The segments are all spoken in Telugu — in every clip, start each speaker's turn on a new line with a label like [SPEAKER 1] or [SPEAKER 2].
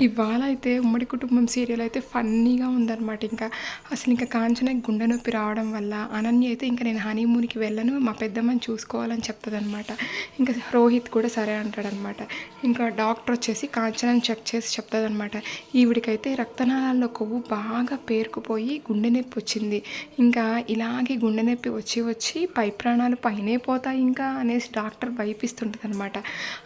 [SPEAKER 1] ఇవాళ అయితే ఉమ్మడి కుటుంబం సీరియల్ అయితే ఫన్నీగా ఉందన్నమాట. ఇంకా అసలు ఇంకా కాంచన గుండె నొప్పి రావడం వల్ల అనన్య అయితే ఇంకా నేను హనీమూన్కి వెళ్ళను మా పెద్దమ్మని చూసుకోవాలని చెప్తుందనమాట ఇంకా రోహిత్ కూడా సరే అంటాడనమాట ఇంకా డాక్టర్ వచ్చేసి కాంచనని చెక్ చేసి చెప్తుందనమాట ఈవిడికైతే రక్తనాళాల్లో కొవ్వు బాగా పేరుకుపోయి గుండె నొప్పి వచ్చింది. ఇంకా ఇలాగే గుండె నొప్పి వచ్చి వచ్చి పై ప్రాణాలు పైనే పోతాయి ఇంకా అనేసి డాక్టర్ భయపిస్తుంటుంది అనమాట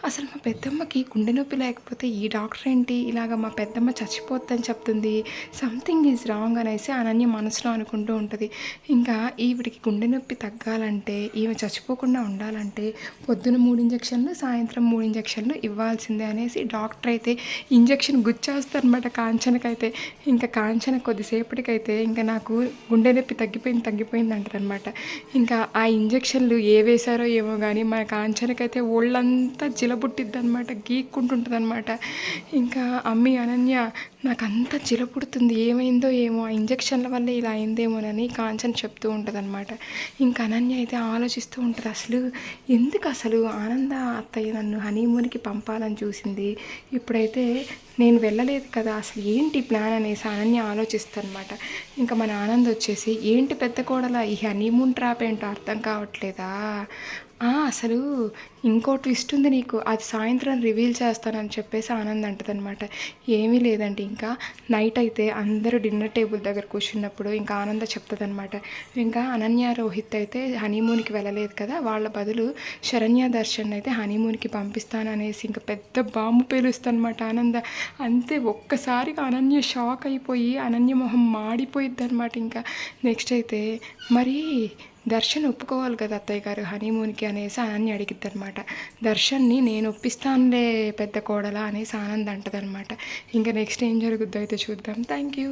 [SPEAKER 1] అసలు మా పెద్దమ్మకి గుండె నొప్పి లేకపోతే ఈ డాక్టర్ ఏంటి? ఇలాగ మా పెద్దమ్మ చచ్చిపోద్దని చెప్తుంది. సంథింగ్ ఈజ్ రాంగ్ అనేసి అనన్య మనసులో అనుకుంటూ ఉంటుంది. ఇంకా ఈవిడికి గుండె నొప్పి తగ్గాలంటే ఈమె చచ్చిపోకుండా ఉండాలంటే పొద్దున మూడు ఇంజక్షన్లు సాయంత్రం మూడు ఇంజక్షన్లు ఇవ్వాల్సిందే అనేసి డాక్టర్ అయితే ఇంజక్షన్ గుచ్చేస్తారనమాట కాంచనకైతే. ఇంకా కాంచన కొద్దిసేపటికైతే ఇంకా నాకు గుండె నొప్పి తగ్గిపోయింది తగ్గిపోయింది అంటారనమాట ఇంకా ఆ ఇంజక్షన్లు ఏ వేశారో ఏమో కానీ మన కాంచనకైతే ఒళ్ళంతా జిలబుట్టిద్ది అనమాట గీక్కుంటుంటుంది అనమాట ఇంకా అమ్మి అనన్య నాకు అంత పుడుతుంది. ఏమైందో ఏమో ఆ ఇంజక్షన్ల వల్ల ఇలా అయిందేమోనని కాంచన్ చెప్తూ ఉంటుంది అనమాట ఇంకా అనన్య అయితే ఆలోచిస్తూ ఉంటుంది అసలు ఎందుకు అసలు ఆనంద అత్తయ్య నన్ను హనీమూన్కి పంపాలని చూసింది? ఇప్పుడైతే నేను వెళ్ళలేదు కదా అసలు ఏంటి ప్లాన్ అనేసి అనన్య ఆలోచిస్తానమాట ఇంకా మన ఆనంద్ వచ్చేసి ఏంటి పెద్ద కోడల ఈ హనీమూన్ ట్రాప్ ఏంటో అర్థం కావట్లేదా? అసలు ఇంకో ట్విస్ట్ ఉంది నీకు. అది సాయంత్రం రివీల్ చేస్తానని చెప్పేసి ఆనంద్ అంటదనమాట ఏమీ లేదండి ఇంకా. నైట్ అయితే అందరూ డిన్నర్ టేబుల్ దగ్గర కూర్చున్నప్పుడు ఇంకా ఆనంద చెప్తుందనమాట ఇంకా అనన్య రోహిత్ అయితే హనీమూన్కి వెళ్ళలేదు కదా. వాళ్ళ బదులు శరణ్య దర్శన్ అయితే హనీమూన్కి పంపిస్తాననేసి ఇంకా పెద్ద బాంబు పేలుస్తానమాట ఆనంద. అంతే ఒక్కసారిగా అనన్య షాక్ అయిపోయి అనన్య మొహం మాడిపోయిద్ది అనమాట ఇంకా. నెక్స్ట్ అయితే మరి దర్శన్ ఒప్పుకోవాలి కదా అత్తయ్య గారు హనీమూన్కి అనేసి అనన్య అడిగిద్ది అనమాట దర్శన్ని నేను ఒప్పిస్తానులే పెద్ద కోడలా అనేసి ఆనంద్ అంటదనమాట ఇంకా నెక్స్ట్ ఏం జరుగుద్దో అయితే చూద్దాం. Thank you